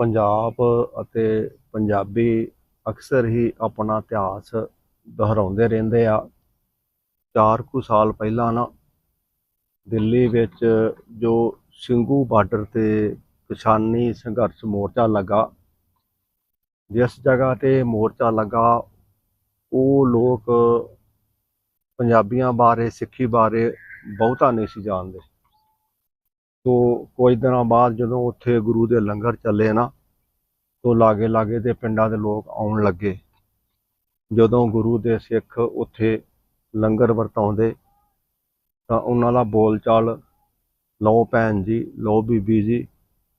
ਪੰਜਾਬ ਅਤੇ ਪੰਜਾਬੀ ਅਕਸਰ ਹੀ ਆਪਣਾ ਇਤਿਹਾਸ ਦੁਹਰਾਉਂਦੇ ਰਹਿੰਦੇ ਆ। ਚਾਰ ਕੁ ਸਾਲ ਪਹਿਲਾਂ ਨਾ ਦਿੱਲੀ ਵਿੱਚ ਜੋ ਸਿੰਘੂ ਬਾਰਡਰ ਤੇ ਕਿਸਾਨੀ ਸੰਘਰਸ਼ ਮੋਰਚਾ ਲੱਗਾ, ਜਿਸ ਜਗ੍ਹਾ ਤੇ ਮੋਰਚਾ ਲੱਗਾ, ਉਹ ਲੋਕ ਪੰਜਾਬੀਆਂ ਬਾਰੇ, ਸਿੱਖੀ ਬਾਰੇ ਬਹੁਤਾ ਨਹੀਂ ਸੀ ਜਾਣਦੇ। ਤੋ ਕੁਝ ਦਿਨਾਂ ਬਾਅਦ ਜਦੋਂ ਉੱਥੇ ਗੁਰੂ ਦੇ ਲੰਗਰ ਚੱਲੇ ਨਾ, ਤੋ ਲਾਗੇ ਲਾਗੇ ਦੇ ਪਿੰਡਾਂ ਦੇ ਲੋਕ ਆਉਣ ਲੱਗੇ। ਜਦੋਂ ਗੁਰੂ ਦੇ ਸਿੱਖ ਉੱਥੇ ਲੰਗਰ ਵਰਤਾਉਂਦੇ, ਤਾਂ ਉਹਨਾਂ ਦਾ ਬੋਲਚਾਲ, ਲਓ ਭੈਣ ਜੀ, ਲਓ ਬੀਬੀ ਜੀ,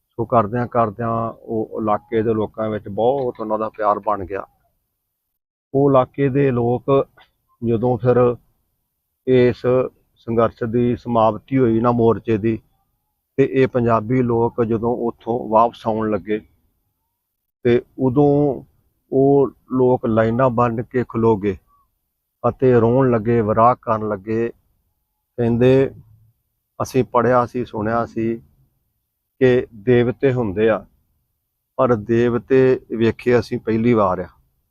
ਸੋ ਕਰਦਿਆਂ ਕਰਦਿਆਂ ਉਹ ਇਲਾਕੇ ਦੇ ਲੋਕਾਂ ਵਿੱਚ ਬਹੁਤ ਉਹਨਾਂ ਦਾ ਪਿਆਰ ਬਣ ਗਿਆ। ਉਹ ਇਲਾਕੇ ਦੇ ਲੋਕ ਜਦੋਂ ਫਿਰ ਇਸ ਸੰਘਰਸ਼ ਦੀ ਸਮਾਪਤੀ ਹੋਈ ਨਾ ਮੋਰਚੇ ਦੀ ਤੇ ਇਹ ਪੰਜਾਬੀ ਲੋਕ ਜਦੋਂ ਉੱਥੋਂ ਵਾਪਸ ਆਉਣ ਲੱਗੇ ਤੇ ਉਦੋਂ ਉਹ ਲੋਕ ਲਾਈਨਾਂ ਬੰਨ ਕੇ ਖਲੋ ਗਏ ਅਤੇ ਰੋਣ ਲੱਗੇ, ਵਿਰਾਹ ਕਰਨ ਲੱਗੇ। ਕਹਿੰਦੇ, ਅਸੀਂ ਪੜਿਆ ਸੀ, ਸੁਣਿਆ ਸੀ ਕਿ ਦੇਵਤੇ ਹੁੰਦੇ ਆ, ਪਰ ਦੇਵਤੇ ਵੇਖੇ ਅਸੀਂ ਪਹਿਲੀ ਵਾਰ ਆ।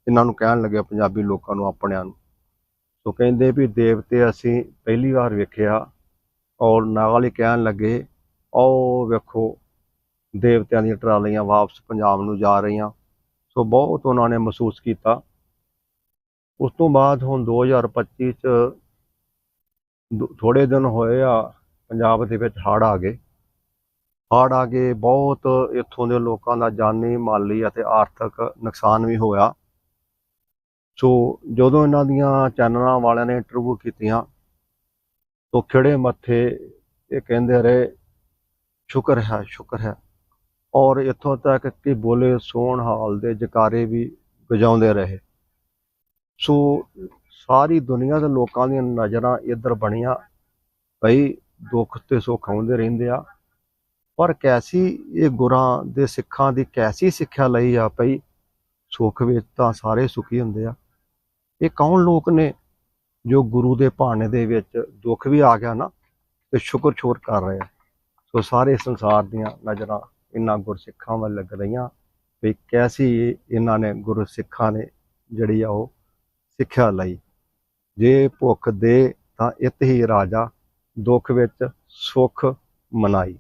ਇਹਨਾਂ ਨੂੰ ਕਹਿਣ ਲੱਗੇ ਪੰਜਾਬੀ ਲੋਕਾਂ ਨੂੰ, ਆਪਣਿਆਂ ਨੂੰ। ਸੋ ਕਹਿੰਦੇ ਵੀ ਦੇਵਤੇ ਅਸੀਂ ਪਹਿਲੀ ਵਾਰ ਵੇਖਿਆ ਔਰ ਨਾਲ ਹੀ ਕਹਿਣ ਲੱਗੇ ਆਓ ਵੇਖੋ, ਦੇਵਤਿਆਂ ਦੀਆਂ ਟਰਾਲੀਆਂ ਵਾਪਸ ਪੰਜਾਬ ਨੂੰ ਜਾ ਰਹੀਆਂ। ਸੋ ਬਹੁਤ ਉਹਨਾਂ ਨੇ ਮਹਿਸੂਸ ਕੀਤਾ। ਉਸ ਤੋਂ ਬਾਅਦ ਹੁਣ 2025 ਚ ਥੋੜੇ ਦਿਨ ਹੋਏ ਆ, ਪੰਜਾਬ ਦੇ ਵਿੱਚ ਹੜ੍ਹ ਆ ਗਏ। ਹੜ੍ਹ ਆ ਗਏ, ਬਹੁਤ ਇੱਥੋਂ ਦੇ ਲੋਕਾਂ ਦਾ ਜਾਨੀ, ਮਾਲੀ ਅਤੇ ਆਰਥਿਕ ਨੁਕਸਾਨ ਵੀ ਹੋਇਆ। ਸੋ ਜਦੋਂ ਇਹਨਾਂ ਦੀਆਂ ਚੈਨਲਾਂ ਵਾਲਿਆਂ ਨੇ ਇੰਟਰਵਿਊ ਕੀਤੀਆਂ ਤਾਂ ਖਿੜੇ ਮੱਥੇ ਇਹ ਕਹਿੰਦੇ ਰਹੇ ਸ਼ੁਕਰ ਹੈ ਸ਼ੁਕਰ ਹੈ। ਔਰ ਇੱਥੋਂ ਤੱਕ ਕਿ ਬੋਲੇ ਸੋਹਣ ਹਾਲ ਦੇ ਜਕਾਰੇ ਵੀ ਵਜਾਉਂਦੇ ਰਹੇ। ਸੋ ਸਾਰੀ ਦੁਨੀਆ ਦੇ ਲੋਕਾਂ ਦੀਆਂ ਨਜ਼ਰਾਂ ਇੱਧਰ ਬਣੀਆਂ। ਭਈ ਦੁੱਖ ਤੇ ਸੁੱਖ ਆਉਂਦੇ ਰਹਿੰਦੇ ਆ। ਪਰ ਕੈਸੀ ਇਹ ਗੁਰਾਂ ਦੇ ਸਿੱਖਾਂ ਦੀ ਕੈਸੀ ਸਿੱਖਿਆ ਲਈ ਆ ਭਈ ਸੁੱਖ ਵਿੱਚ ਤਾਂ ਸਾਰੇ ਸੁਖੀ ਹੁੰਦੇ ਆ। ਇਹ ਕੌਣ ਲੋਕ ਨੇ ਜੋ ਗੁਰੂ ਦੇ ਭਾਣੇ ਦੇ ਵਿੱਚ ਦੁੱਖ ਵੀ ਆ ਗਿਆ ਨਾ ਤੇ ਸ਼ੁਕਰ ਛੋਰ ਕਰ ਰਹੇ ਆ? ਸੋ ਸਾਰੇ ਸੰਸਾਰ ਦੀਆਂ ਨਜ਼ਰਾਂ ਇਹਨਾਂ ਗੁਰਸਿੱਖਾਂ ਵੱਲ ਲੱਗ ਰਹੀਆਂ ਵੀ ਕੈਸੀ ਇਹਨਾਂ ਨੇ ਗੁਰਸਿੱਖਾਂ ਨੇ ਜਿਹੜੀ ਆ ਉਹ ਸਿੱਖਿਆ ਲਈ। ਜੇ ਭੁੱਖ ਦੇ ਤਾਂ ਇਤ ਹੀ ਰਾਜਾ, ਦੁੱਖ ਵਿੱਚ ਸੁੱਖ ਮਨਾਈ।